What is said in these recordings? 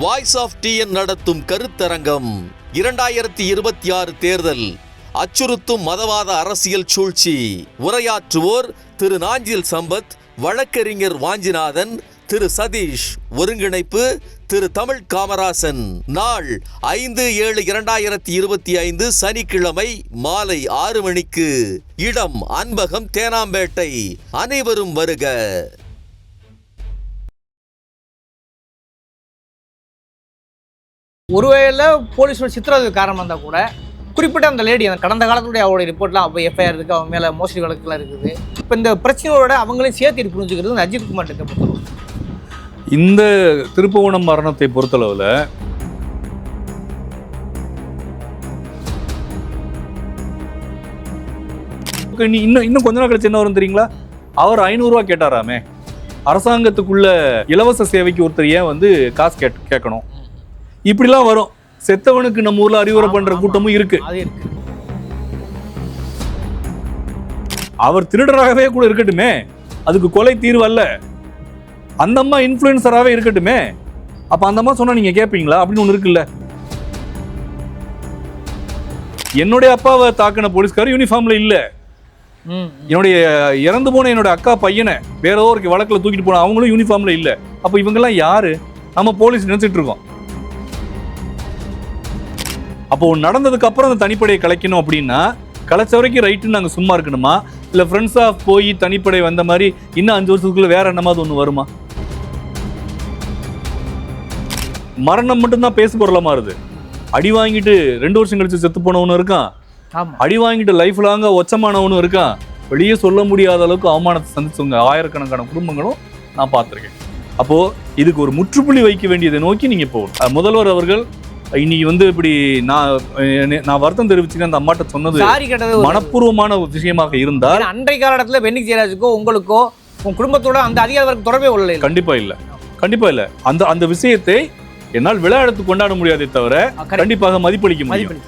Voice of TN நடத்தும் கருத்தரங்கம் இரண்டாயிரத்தி இருபத்தி ஆறு தேர்தல். அச்சுறுத்தும் மதவாத அரசியல் சூழ்ச்சி. உரையாற்றுவோர் திரு நாஞ்சில் சம்பத் வழக்கறிஞர் வாஞ்சிநாதன் திரு சதீஷ் ஒருங்கிணைப்பு திரு தமிழ் காமராசன். நாள் ஐந்து ஏழு இரண்டாயிரத்தி இருபத்தி ஐந்து சனிக்கிழமை மாலை ஆறு மணிக்கு. இடம் அன்பகம் தேனாம்பேட்டை. அனைவரும் வருக. ஒருவேளை போலீஸோட சித்திரவதை காரணமாக இருந்தால் கூட குறிப்பிட்ட அந்த லேடி அந்த கடந்த காலத்துடைய அவருடைய ரிப்போர்ட்லாம் அப்போ எஃப்ஐஆர் இருக்குது அவங்க மேலே மோசடி வழக்குலாம் இருக்குது. இப்போ இந்த பிரச்சனையோட அவங்களையும் சேர்த்து புரிஞ்சுக்கிறது இந்த அஜித் குமார் கிட்ட இந்த திருப்புவனம் மரணத்தை பொறுத்தளவில் நீ இன்னும் இன்னும் கொஞ்ச நாள் கழிச்சு என்ன வரும் தெரியுங்களா? அவர் ஐநூறுரூவா கேட்டாராமே. அரசாங்கத்துக்குள்ள இலவச சேவைக்கு ஒருத்தர் ஏன் வந்து காசு கேட் கேட்கணும்? இப்படிலாம் வரும். செத்தவனுக்கு நம்ம ஊர்ல அறிவுரை பண்ற கூட்டமும் இருக்கு. அவர் திருடராகவே கூட இருக்கட்டுமே. அதுக்கு கொலை தீர்வு அல்ல. அந்த அம்மா இன்ஃப்ளூயன்சராகவே இருக்கட்டுமே. அப்ப அந்த அம்மா சொன்னா நீங்க கேட்பீங்களா அப்படின்னு ஒண்ணு இருக்குல்ல. என்னுடைய அப்பாவை தாக்கின போலீஸ்கார் யூனிஃபார்ம்ல இல்ல. ம் என்னுடைய இறந்து போன என்னோட அக்கா பையனை வேற ஒரு வழக்குல தூக்கிட்டு போன அவங்களும் யூனிஃபார்ம்ல இல்ல. அப்ப இவங்கெல்லாம் யாரு? நம்ம போலீஸ் நினைச்சிட்டு இருக்கோம். அப்போ ஒண்ணு நடந்ததுக்கு அப்புறம் அந்த தனிப்படையை கலைக்கணும் அப்படின்னா கலைச்ச வரைக்கும் ரைட்டுன்னு நாங்க சும்மா இருக்கணுமா? இல்ல ஃப்ரெண்ட்ஸா போய் தனிப்படை வந்த மாதிரி இன்னும் அஞ்சு வருஷத்துக்குள்ள வேற என்னமாவது ஒண்ணு வருமா? மரணம் மட்டும்தான் பேசு பொருளா மாறுது. அடி வாங்கிட்டு ரெண்டு வருஷம் கழிச்சு செத்து போனவனும் இருக்கான். அடி வாங்கிட்டு லைஃப் லாங்கா ஒச்சமானவனும் இருக்கான். வெளியே சொல்ல முடியாத அளவுக்கு அவமானத்தை சந்திச்சவங்க ஆயிரக்கணக்கான குடும்பங்களும் நான் பார்த்திருக்கேன். அப்போ இதுக்கு ஒரு முற்றுப்புள்ளி வைக்க வேண்டியதை நோக்கி நீங்க போகணும். முதல்வர் அவர்கள் இன்னைக்கு வந்து இப்படி நான் நான் வருத்தம் தெரிவிச்சுக்க அந்த அம்மாட்ட சொன்னது மனப்பூர்வமான ஒரு விஷயமாக இருந்தால் அன்றைய காலகட்டத்தில் வெண்ணிக் ஜெயராஜுக்கோ உங்களுக்கோ உங்க குடும்பத்தோட அந்த அதிகார வரைக்கும் தொடர்பே உள்ள கண்டிப்பா இல்ல. கண்டிப்பா இல்ல. அந்த அந்த விஷயத்தை என்னால் விழா எடுத்து கொண்டாட முடியாதே தவிர கண்டிப்பாக மதிப்பளிக்க முடியும்.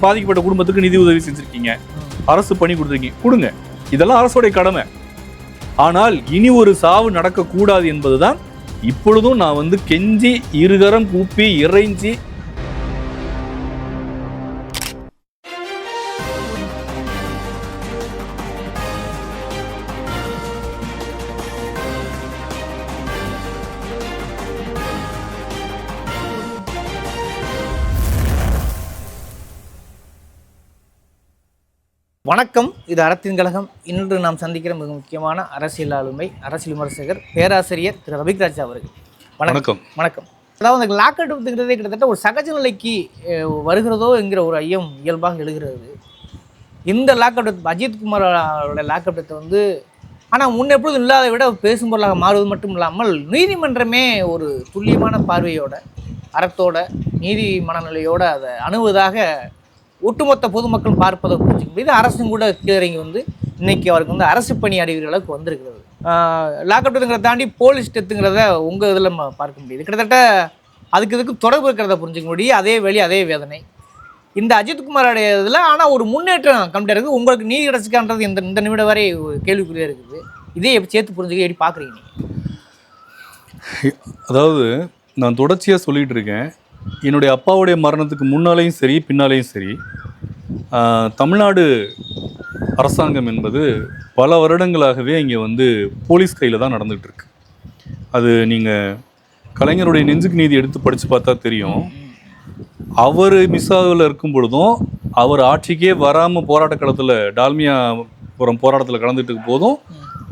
பாதிக்கப்பட்ட குடும்பத்துக்கு நிதி உதவி செஞ்சிருக்கீங்க. அரசு பணி கொடுத்துருக்கீங்க. கொடுங்க. இதெல்லாம் அரசுடைய கடமை. ஆனால் இனி ஒரு சாவு நடக்கக்கூடாது என்பதுதான் இப்பொழுதும் நான் வந்து கெஞ்சி இருகரம் கூப்பி இறைஞ்சி. வணக்கம். இது அறத்தின் கழகம். இன்று நாம் சந்திக்கிற மிக முக்கியமான அரசியல் ஆளுமை அரசியல் விமர்சகர் பேராசிரியர் திரு ரவிக்ராஜ் அவர்கள். வணக்கம். வணக்கம். அதாவது அந்த லாக்அவுட்டுங்கிறதே கிட்டத்தட்ட ஒரு சகஜ நிலைக்கு வருகிறதோ என்கிற ஒரு ஐயம் இயல்பாக எழுகிறது. இந்த லாக்அவுட் அஜித் குமாரோட லாக்அவுட்டை வந்து ஆனால் முன்ன எப்பொழுதும் இல்லாத விட பேசும் பொருளாக மாறுவது மட்டும் இல்லாமல் நீதிமன்றமே ஒரு துல்லியமான பார்வையோட அறத்தோட நீதி மனநிலையோட அதை அணுவதாக ஒட்டுமொத்த பொதுமக்கள் பார்ப்பதை புரிஞ்சுக்க முடியுது அரசும் கூட கீழறங்கி வந்து இன்றைக்கி அவருக்கு வந்து அரசு பணி அறிவிக்கிற அளவுக்கு வந்திருக்கிறது. லாக்அவுட்டுங்கிறத தாண்டி போலீஸ் டெத்துங்கிறத உங்கள் இதில் நம்ம பார்க்க முடியுது. கிட்டத்தட்ட அதுக்கு இதுக்கு தொடர்பு இருக்கிறத புரிஞ்சுக்க முடியும். அதே வழி அதே வேதனை. இந்த அஜித்குமாரோடைய இதில் ஆனால் ஒரு முன்னேற்றம் கம்மியாக இருக்குது உங்களுக்கு நீதி கிடச்சிக்கான்றது இந்த இந்த நிமிடம் வரை கேள்விக்குறியாக இருக்குது. இதே எப்படி சேர்த்து புரிஞ்சுக்க எப்படி பார்க்குறீங்க அதாவது நான் தொடர்ச்சியாக சொல்லிகிட்டு இருக்கேன். என்னுடைய அப்பாவுடைய மரணத்துக்கு முன்னாலேயும் சரி பின்னாலேயும் சரி தமிழ்நாடு அரசாங்கம் என்பது பல வருடங்களாகவே இங்கே வந்து போலீஸ் கையில் தான் நடந்துகிட்ருக்கு. அது நீங்கள் கலைஞருடைய நெஞ்சுக்கு நீதி எடுத்து படித்து பார்த்தா தெரியும். அவர் மிஸ்ஸாவில் இருக்கும் பொழுதும் அவர் ஆட்சிக்கே வராமல் போராட்ட களத்தில் டால்மியா புறம் போராட்டத்தில் கலந்துட்டு இருக்கும் போதும்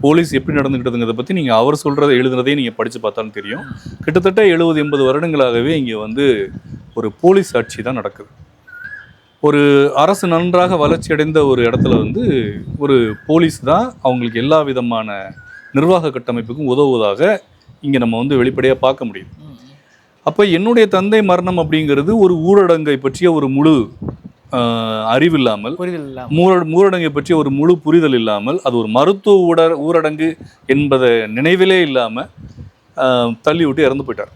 போலீஸ் எப்படி நடந்துக்கிட்டதுங்கிறத பற்றி நீங்கள் அவர் சொல்கிறத எழுதுனதையும் நீங்கள் படித்து பார்த்தாலும் தெரியும். கிட்டத்தட்ட எழுபது எண்பது வருடங்களாகவே இங்கே வந்து ஒரு போலீஸ் ஆட்சி தான் நடக்குது. ஒரு அரசு நன்றாக வளர்ச்சி அடைந்த ஒரு இடத்துல வந்து ஒரு போலீஸ் தான் அவங்களுக்கு எல்லா விதமான நிர்வாக கட்டமைப்புக்கும் உதவுவதாக இங்கே நம்ம வந்து வெளிப்படையாக பார்க்க முடியும் அப்போ என்னுடைய தந்தை மரணம் அப்படிங்கிறது ஒரு ஊரடங்கை பற்றிய ஒரு முழு புரிதல் இல்லாமல் ஊரடங்கை பற்றிய ஒரு முழு புரிதல் இல்லாமல் அது ஒரு மருத்துவ ஊட ஊரடங்கு என்பதை நினைவிலே இல்லாமல் தள்ளி விட்டு இறந்து போயிட்டார்.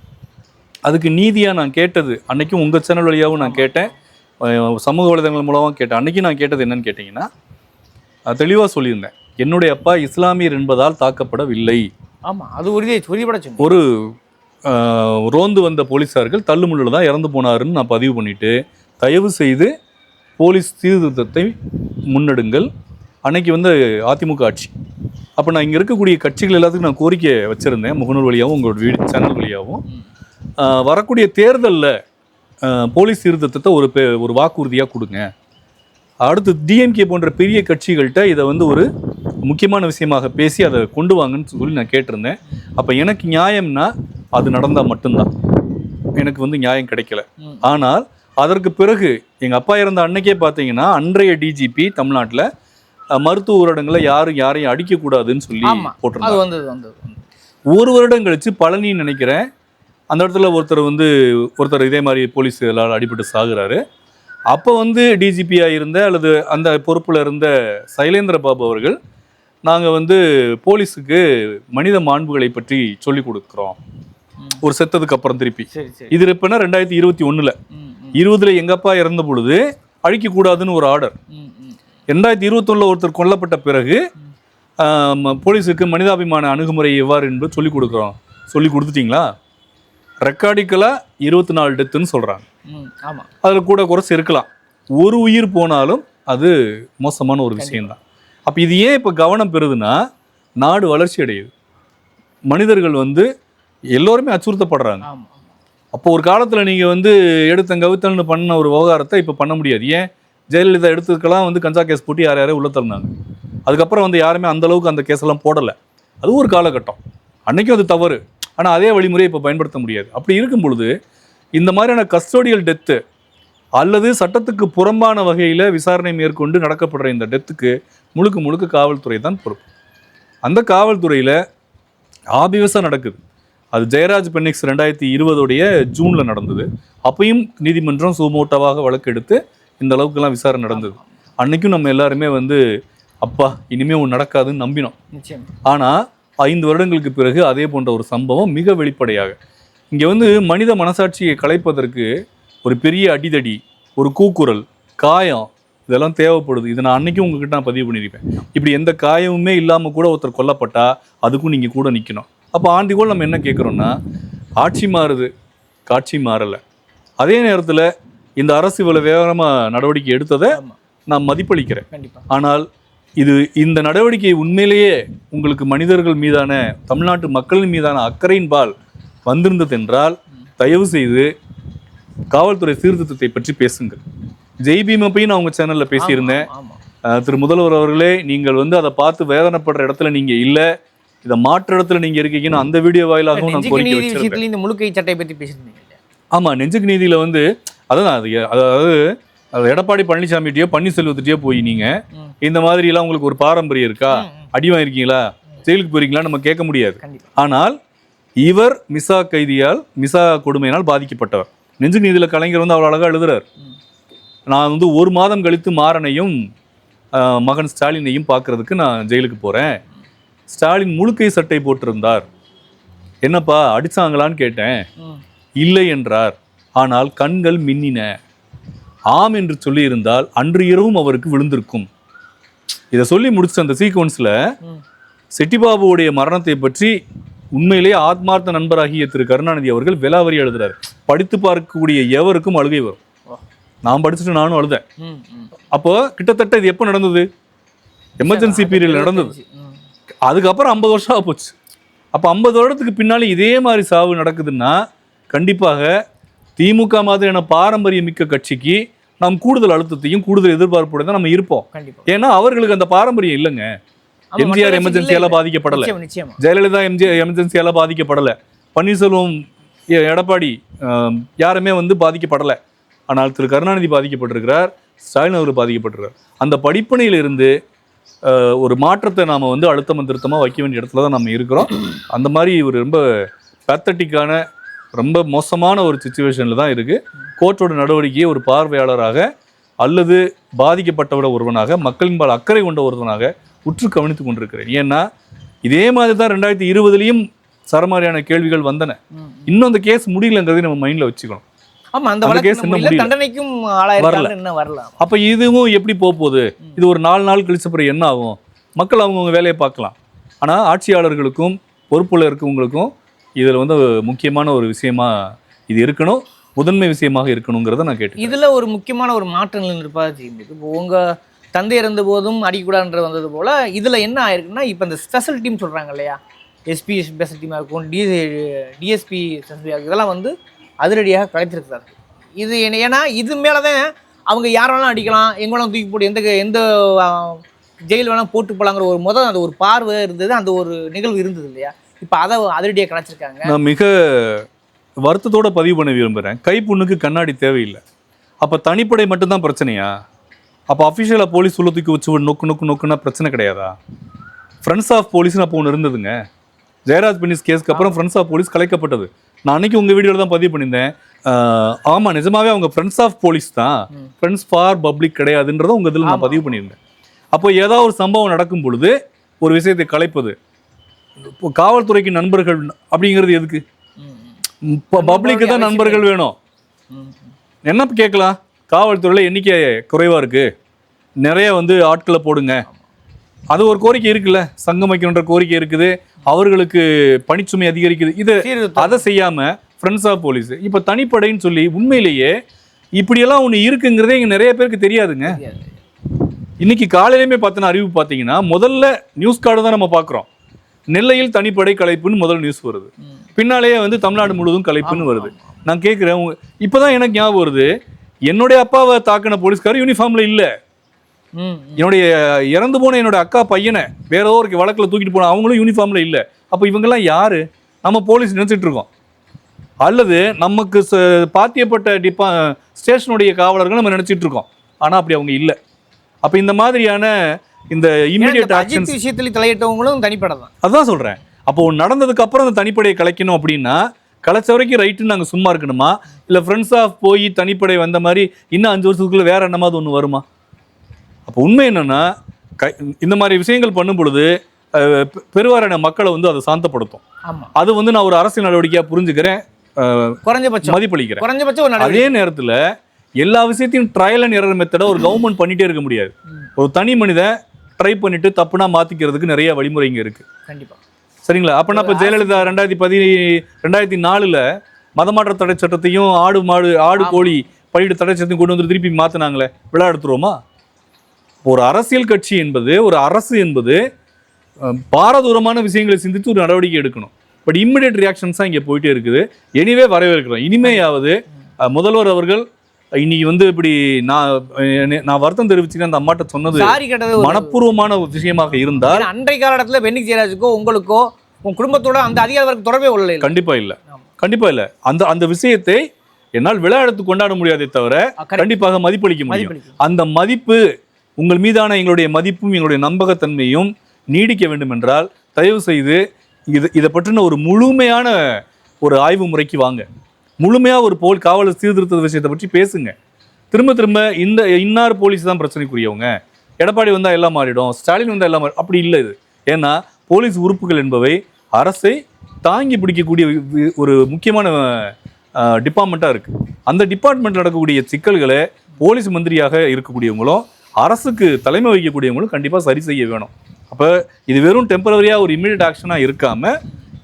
அதுக்கு நீதியாக நான் கேட்டது அன்னைக்கும் உங்கள் சேனல் வழியாகவும் நான் கேட்டேன். சமூக வலைதளங்கள் மூலமாக கேட்டேன். அன்னைக்கு நான் கேட்டது என்னன்னு கேட்டிங்கன்னா தெளிவாக சொல்லியிருந்தேன். என்னுடைய அப்பா இஸ்லாமியர் என்பதால் தாக்கப்படவில்லை. ஆமா அது உறுதி உறுதிப்பட சொன்னீங்க. ஒரு ரோந்து வந்த போலீஸார்கள் தள்ளுமுள்ளில் தான் இறந்து போனாருன்னு நான் பதிவு பண்ணிட்டு தயவு செய்து போலீஸ் சீர்திருத்தத்தை முன்னெடுங்கள். அன்னைக்கு வந்து அதிமுக ஆட்சி. அப்போ நான் இங்கே இருக்கக்கூடிய கட்சிகள் எல்லாத்துக்கும் நான் கோரிக்கை வச்சுருந்தேன். முகநூல் வழியாகவும் உங்களோட வீடு சேனல் வழியாகவும் வரக்கூடிய தேர்தலில் போலீஸ் சீர்திருத்தத்தை ஒரு பெ- ஒரு வாக்குறுதியாக கொடுங்க. அடுத்து டிஎம்கே போன்ற பெரிய கட்சிகள்கிட்ட இதை வந்து ஒரு முக்கியமான விஷயமாக பேசி அதை கொண்டு வாங்கன்னு சொல்லி நான் கேட்டிருந்தேன். அப்போ எனக்கு நியாயம்னா அது நடந்தால் மட்டும்தான். எனக்கு வந்து நியாயம் கிடைக்கல. ஆனால் அதற்கு பிறகு எங்கள் அப்பா இறந்த அன்னைக்கே பார்த்தீங்கன்னா அன்றைய டிஜிபி தமிழ்நாட்டில் மருத்துவ ஊரடங்களை யாரும் யாரையும் அடிக்கக்கூடாதுன்னு சொல்லி போட்டிருந்தாங்க. ஒரு வருடம் கழிச்சு பழனி நினைக்கிறேன். அந்த இடத்துல ஒருத்தர் வந்து ஒருத்தர் இதே மாதிரி போலீஸ் எல்லாரும் அடிபட்டு சாகுறாரு. அப்போ வந்து டிஜிபியாக இருந்த அல்லது அந்த பொறுப்பில் இருந்த சைலேந்திர பாபு அவர்கள் நாங்கள் வந்து போலீஸுக்கு மனித மாண்புகளை பற்றி சொல்லி கொடுக்குறோம். ஒரு செத்ததுக்கு அப்புறம் திருப்பி. இது எப்போனா ரெண்டாயிரத்தி இருபத்தி ஒன்றில் இருபதுல எங்கள் அப்பா இறந்த பொழுது அழிக்கக்கூடாதுன்னு ஒரு ஆர்டர். ரெண்டாயிரத்தி இருபத்தொன்னில் ஒருத்தர் கொல்லப்பட்ட பிறகு போலீஸுக்கு மனிதாபிமான அணுகுமுறை எவ்வாறு என்பது சொல்லி கொடுக்குறோம். சொல்லி கொடுத்துட்டீங்களா? ரெக்கார்டிக்கலாக இருபத்தி நாலு டெத்துன்னு சொல்கிறாங்க அதில் கூட குறைச்சி இருக்கலாம். ஒரு உயிர் போனாலும் அது மோசமான ஒரு விஷயம்தான் அப்போ இது ஏன் இப்போ கவனம் பெறுதுன்னா நாடு வளர்ச்சி அடையுது. மனிதர்கள் வந்து எல்லோருமே அச்சுறுத்தப்படுறாங்க. அப்போ ஒரு காலத்தில் நீங்கள் வந்து எடுத்த கவித்தல்னு பண்ண ஒரு விவகாரத்தை இப்போ பண்ண முடியாது. ஏன்? ஜெயலலிதா எடுத்ததுக்கெல்லாம் வந்து கஞ்சா கேஸ் போட்டு யார் யாரையும் உள்ள தள்ளினாங்க. அதுக்கப்புறம் வந்து யாருமே அந்த அளவுக்கு அந்த கேஸெல்லாம் போடலை. அது ஒரு காலகட்டம். அன்றைக்கும் அது தவறு. ஆனால் அதே வழிமுறையை இப்போ பயன்படுத்த முடியாது. அப்படி இருக்கும் பொழுது இந்த மாதிரியான கஸ்டோடியல் டெத்து அல்லது சட்டத்துக்கு புறம்பான வகையில் விசாரணை மேற்கொண்டு நடக்கப்படுற இந்த டெத்துக்கு முழுக்க முழுக்க காவல்துறை தான் பொறுப்பு. அந்த காவல்துறையில் ஆபிவசம் நடக்குது. அது ஜெயராஜ் பென்னிக்ஸ் ரெண்டாயிரத்தி இருபதுடைய ஜூனில் நடந்தது. அப்பயும் நீதிமன்றம் சுமோட்டோவாக வழக்கெடுத்து இந்த அளவுக்குலாம் விசாரணை நடந்தது. அன்னைக்கும் நம்ம எல்லாருமே வந்து அப்பா இனிமே ஒன்று நடக்காதுன்னு நம்பினோம். ஆனால் ஐந்து வருடங்களுக்கு பிறகு அதே போன்ற ஒரு சம்பவம் மிக வெளிப்படையாக. இங்கே வந்து மனித மனசாட்சியை கலைப்பதற்கு ஒரு பெரிய அடிதடி ஒரு கூக்குரல் காயம் இதெல்லாம் தேவைப்படுது. இதை நான் அன்னைக்கும் உங்ககிட்ட நான் பதிவு பண்ணியிருப்பேன். இப்படி எந்த காயமுமே இல்லாமல் கூட ஒருத்தர் கொல்லப்பட்டா அதுக்கும் நீங்கள் கூட நிற்கணும் அப்போ ஆண்டிகோள் நம்ம என்ன கேட்குறோன்னா ஆட்சி மாறுது காட்சி மாறலை. அதே நேரத்தில் இந்த அரசு இவ்வளோ வேகமாக நடவடிக்கை எடுத்ததை நான் மதிப்பளிக்கிறேன். ஆனால் இது இந்த நடவடிக்கை உண்மையிலேயே உங்களுக்கு மனிதர்கள் மீதான தமிழ்நாட்டு மக்களின் மீதான அக்கறையின்பால் வந்திருந்ததென்றால் தயவு செய்து காவல்துறை சீர்திருத்தத்தை பற்றி பேசுங்கள். ஜெய் பீம் அப்பையும் நான் உங்கள் சேனலில் பேசியிருந்தேன். திரு முதல்வர் அவர்களே நீங்கள் வந்து அதை பார்த்து வேதனைப்படுற இடத்துல நீங்கள் இல்லை. இதை மாற்று இடத்துல நீங்கள் இருக்கீங்கன்னு அந்த வீடியோ வாயிலாகவும் நான் நெஞ்சுக்கு கோரிக்கை விஷயத்துல இந்த முழுக்கை சட்டை பத்தி பேசியிருந்தீங்க ஆமாம் நெஞ்சுக்கு நீதியில் வந்து அதான் அது அதாவது அது எடப்பாடி பழனிசாமிகிட்டயோ பன்னீர்செல்வத்திட்டயோ போய் நீங்கள். இந்த மாதிரிலாம் உங்களுக்கு ஒரு பாரம்பரியம் இருக்கா. அடி வாங்கியிருக்கீங்களா? ஜெயிலுக்கு போறீங்களா நம்ம கேட்க முடியாது. ஆனால் இவர் மிசா கைதியால் மிசா கொடுமையினால் பாதிக்கப்பட்டவர். நெஞ்சு நீதியில் கலைஞர் வந்து அவ்வளோ அழகாக எழுதுறார். நான் வந்து ஒரு மாதம் கழித்து மாறனையும் மகன் ஸ்டாலினையும் பார்க்கறதுக்கு நான் ஜெயிலுக்கு போகிறேன் ஸ்டாலின் முழுக்கை சட்டை போட்டிருந்தார். என்னப்பா அடிச்சாங்களான்னு கேட்டேன். இல்லை என்றார். ஆனால் கண்கள் மின்னின. ஆம் என்று சொல்லியிருந்தால் அன்று இரவும் அவருக்கு விழுந்திருக்கும். இதை சொல்லி முடிச்ச அந்த சீக்வன்ஸில். செட்டிபாபுவுடைய மரணத்தை பற்றி உண்மையிலேயே ஆத்மார்த்த நண்பராகிய திரு கருணாநிதி அவர்கள் விலாவரி எழுதுறாரு. படித்து பார்க்கக்கூடிய எவருக்கும் அழுகை வரும். நான் படிச்சுட்டு நானும் அழுதேன். அப்போ கிட்டத்தட்ட இது எப்போ நடந்தது? எமர்ஜென்சி பீரியட்ல நடந்தது. அதுக்கப்புறம் ஐம்பது வருஷம் ஆக போச்சு. அப்போ ஐம்பது வருடத்துக்கு பின்னாலே இதே மாதிரி சாவு நடக்குதுன்னா கண்டிப்பாக திமுக மாதிரியான பாரம்பரிய மிக்க கட்சிக்கு நாம் கூடுதல் அழுத்தத்தையும் கூடுதல் எதிர்பார்ப்போட தான் நம்ம இருப்போம். ஏன்னா அவர்களுக்கு அந்த பாரம்பரியம் இல்லைங்க. எம்ஜிஆர் எமர்ஜென்சியால பாதிக்கப்படல. ஜெயலலிதா எம்ஜிஆர் எமர்ஜென்சியால பாதிக்கப்படல. பன்னீர்செல்வம் எடப்பாடி யாருமே வந்து பாதிக்கப்படல. ஆனால் திரு. கருணாநிதி பாதிக்கப்பட்டிருக்கிறார் ஸ்டாலின் அவர் பாதிக்கப்பட்டிருக்கிறார். அந்த படிப்பனையிலிருந்து ஒரு மாற்றத்தை நாம் வந்து அழுத்தம் திருத்தமாக வைக்க வேண்டிய இடத்துல தான் நம்ம இருக்கிறோம். அந்த மாதிரி ஒரு ரொம்ப பேத்தட்டிக்கான ரொம்ப மோசமான ஒரு சுச்சுவேஷனில் தான் இருக்குது கோர்ட்டோட நடவடிக்கையை ஒரு பார்வையாளராக அல்லது பாதிக்கப்பட்டவட ஒருவனாக மக்களின் பால் அக்கறை கொண்ட ஒருவனாக உற்று கவனித்து கொண்டிருக்கிறேன். ஏன்னா இதே மாதிரி தான் ரெண்டாயிரத்தி இருபதுலேயும் சரமாரியான கேள்விகள் வந்தன. இன்னும் அந்த கேஸ் முடியலங்கிறதை நம்ம மைண்டில் வச்சுக்கணும். ஆமா அந்த வழக்கு முடியல. தண்டனைக்கும் ஆளாயிருக்காங்க இன்னும் வரலாம் அப்போ இதுவும் எப்படி போக போகுது இது ஒரு நாலு நாள் கழிச்ச பிறகு என்ன ஆகும்? மக்கள் அவங்கவுங்க வேலையை பார்க்கலாம். ஆனால் ஆட்சியாளர்களுக்கும் பொறுப்புல இருக்கவங்களுக்கும் இதில் வந்து முக்கியமான ஒரு விஷயமா இது இருக்கணும். முதன்மை விஷயமாக இருக்கணுங்கிறத நான் கேட்டேன் இதுல ஒரு முக்கியமான ஒரு மாற்றங்கள் இருப்பதா செய்யுது இப்போ உங்க தந்தை இறந்த போதும் அடிக்கூடாதுன்ற வந்தது போல இதுல என்ன ஆயிருக்குன்னா இப்போ இந்த ஸ்பெஷல் டீம் சொல்றாங்க இல்லையா? எஸ்பி ஸ்பெஷல் டீமாக இருக்கும் டிஎஸ்பி ஸ்பெஷல் இதெல்லாம் வந்து அதிரடியாக கலைத்திருக்கிறாரு இது என்ன- ஏன்னா இது மேலே தான் அவங்க யார் வேணாலும் அடிக்கலாம் எங்க வேணாலும் தூக்கி போட்டு எந்த எந்த ஜெயில் வேணாலும் போட்டு போலாங்கிற ஒரு முதல் அந்த ஒரு பார்வை இருந்தது அந்த ஒரு நிகழ்வு இருந்தது இல்லையா? இப்போ அதை அதிரடியாக கலைச்சிருக்காங்க. நான் மிக வருத்தத்தோட பதிவு பண்ண விரும்புகிறேன் கைப்புண்ணுக்கு கண்ணாடி தேவையில்லை. அப்போ தனிப்படை மட்டும்தான் பிரச்சனையா? அப்போ அஃபிஷியலாக போலீஸ் உள்ள தூக்கி வச்சு நொக்கு நொக்கு நொக்குன்னா பிரச்சனை கிடையாதா? ஃப்ரெண்ட்ஸ் ஆஃப் போலீஸ்னு அப்போ ஒன்று இருந்ததுங்க. ஜெயராஜ் பினிஸ் கேஸ்க்கு அப்புறம் ஃப்ரெண்ட்ஸ் ஆஃப் போலீஸ் கலைக்கப்பட்டது. நான் அன்னைக்கு உங்கள் வீடியோவில் தான் பதிவு பண்ணியிருந்தேன். ஆஹ் ஆமா நிஜமாவே அவங்க ஃப்ரெண்ட்ஸ் ஆஃப் போலீஸ் தான். ஃப்ரெண்ட்ஸ் ஃபார் பப்ளிக் கிடையாதுன்றதை உங்கள் இதில் நான். பதிவு பண்ணியிருந்தேன். அப்போ ஏதாவது ஒரு சம்பவம் நடக்கும் பொழுது ஒரு விஷயத்தை கலைப்பது. இப்போ காவல்துறைக்கு நண்பர்கள் அப்படிங்கிறது எதுக்கு? ம், பப்ளிக்கு தான் நண்பர்கள் வேணும். என்ன கேட்கலாம்? காவல்துறையில் எண்ணிக்கை குறைவாக இருக்கு. நிறைய வந்து ஆட்களை போடுங்க. அது ஒரு கோரிக்கை இருக்குல்ல? சங்கம் வைக்கணுன்ற கோரிக்கை இருக்குது. அவர்களுக்கு பணிச்சுமை அதிகரிக்குது இது. அதை செய்யாம ஃப்ரெண்ட்ஸ் ஆஃப் போலீஸ் இப்போ தனிப்படைன்னு சொல்லி உண்மையிலேயே இப்படியெல்லாம் ஒன்று இருக்குங்கிறதே இங்கே நிறைய பேருக்கு தெரியாதுங்க தெரியாது. இன்னைக்கு காலையிலுமே பார்த்தோன்னா அறிவு பார்த்தீங்கன்னா முதல்ல நியூஸ் கார்டு தான் நம்ம பார்க்குறோம் நெல்லையில் தனிப்படை கலைப்புன்னு முதல் நியூஸ் வருது. பின்னாலேயே வந்து தமிழ்நாடு முழுவதும் கலைப்புன்னு வருது. நான் கேட்குறேன் இப்போதான் எனக்கு ஞாபகம் வருது என்னுடைய அப்பாவை தாக்கின போலீஸ்கார் யூனிஃபார்ம்ல இல்ல. என்னுடைய இறந்து போன என்னோட அக்கா பையனை வேற ஏதோ ஒரு வழக்குல தூக்கிட்டு போன அவங்களும் யூனிஃபார்ம்ல இல்ல. அப்போ இவங்கெல்லாம் யாரு? நம்ம போலீஸ் நினைச்சிட்டு இருக்கோம். அல்லது நமக்கு பாத்தியப்பட்ட டிப்பா ஸ்டேஷனுடைய காவலர்கள் நம்ம நினைச்சிட்டு இருக்கோம். ஆனா அப்படி அவங்க இல்ல. அப்ப இந்த மாதிரியான இந்த இம்மிடியட் அஜித் ஆக்ஷன்ஸ் விஷயத்துல தலையிட்டவங்களும் தனிப்படை தான் அதான் சொல்றேன். அப்போ நடந்ததுக்கு அப்புறம் அந்த தனிப்படையை கலைக்கணும் அப்படின்னா கலைச்ச வரைக்கும் ரைட்டுன்னு நாங்க சும்மா இருக்கணுமா? இல்ல ஃப்ரெண்ட்ஸ் ஆஃப் போய் தனிப்படை வந்த மாதிரி இன்னும் அஞ்சு வருஷத்துக்குள்ள வேற என்னமாவது ஒண்ணு வருமா? அப்போ உண்மை என்னன்னா கை இந்த மாதிரி விஷயங்கள் பண்ணும் பொழுது அஹ், பெ- பெருவாரியான மக்களை வந்து அதை சாந்தப்படுத்தும். அது வந்து நான் ஒரு அரசியல் நடவடிக்கையா புரிஞ்சுக்கிறேன் குறைஞ்சபட்சம். மதிப்பளிக்கிறேன். குறைஞ்சபட்சம் அதே நேரத்துல எல்லா விஷயத்தையும் ட்ரையல் அண்ட் எரர் மெத்தடை ஒரு கவர்மெண்ட் பண்ணிட்டே இருக்க முடியாது. ஒரு தனி மனிதன் ட்ரை பண்ணிட்டு தப்புனா மாத்திக்கிறதுக்கு நிறைய வழிமுறைங்க இருக்கு. கண்டிப்பா. சரிங்களா? அப்ப இப்போ ஜெயலலிதா ரெண்டாயிரத்தி பதி ரெண்டாயிரத்தி நாலுல மதமாற்ற தடை சட்டத்தையும் ஆடு மாடு ஆடு. கோழி பயிடு தடை சட்டத்தையும் கொண்டு வந்து திருப்பி மாத்தினாங்களே விழா எடுத்துருவோமா? ஒரு அரசியல் கட்சி என்பது ஒரு அரசு என்பது பாரதூரமான விஷயங்களை சிந்தித்து ஒரு நடவடிக்கை எடுக்கணும். பட் இம்மிடியட் ரியாக்ஷன்ஸ் தான் இங்கே போயிட்டே இருக்குது. எனிவே வரவேற்கிறோம். இனிமேயாவது முதல்வர் அவர்கள் இன்னைக்கு வந்து இப்படி நான் நான் வருத்தம் தெரிவிச்சுன்னு அந்த அம்மாட்ட சொன்னது மனப்பூர்வமான ஒரு விஷயமாக இருந்தால் அன்றைய காலகட்டத்தில் வெண்ணிக் ஜெயராஜுக்கோ உங்களுக்கோ உங்க குடும்பத்தோட அந்த அதிகார வரைக்கும் தொடர்பே உள்ள கண்டிப்பா இல்ல. கண்டிப்பா இல்ல. அந்த அந்த விஷயத்தை என்னால் விழா எடுத்து கொண்டாட முடியாதே தவிர. கண்டிப்பாக மதிப்பளிக்க முடியும். அந்த மதிப்பு உங்கள் மீதான எங்களுடைய மதிப்பும் எங்களுடைய நம்பகத்தன்மையும் நீடிக்க வேண்டும் என்றால் தயவு செய்து இது இதை பற்றின ஒரு முழுமையான ஒரு ஆய்வு முறைக்கு வாங்க. முழுமையாக ஒரு போல் காவலர் சீர்திருத்த விஷயத்தை பற்றி பேசுங்க. திரும்ப திரும்ப இந்த இன்னார் போலீஸ் தான் பிரச்சனைக்குரியவங்க. எடப்பாடி வந்தால் எல்லாம் மாறிடும் ஸ்டாலின் வந்தால் எல்லாம் மாறி அப்படி இல்லை இது. ஏன்னா போலீஸ் உறுப்புகள் என்பவை அரசை தாங்கி பிடிக்கக்கூடிய ஒரு முக்கியமான டிபார்ட்மெண்ட்டாக இருக்குது அந்த டிபார்ட்மெண்ட் நடக்கக்கூடிய சிக்கல்களை போலீஸ் மந்திரியாக இருக்கக்கூடியவங்களும் அரசுக்கு தலைமை வகிக்கக்கூடியவங்களும் கண்டிப்பாக சரி செய்ய வேணும். அப்போ இது வெறும் டெம்பரவரியாக ஒரு இம்மிடியட் ஆக்ஷனாக இருக்காம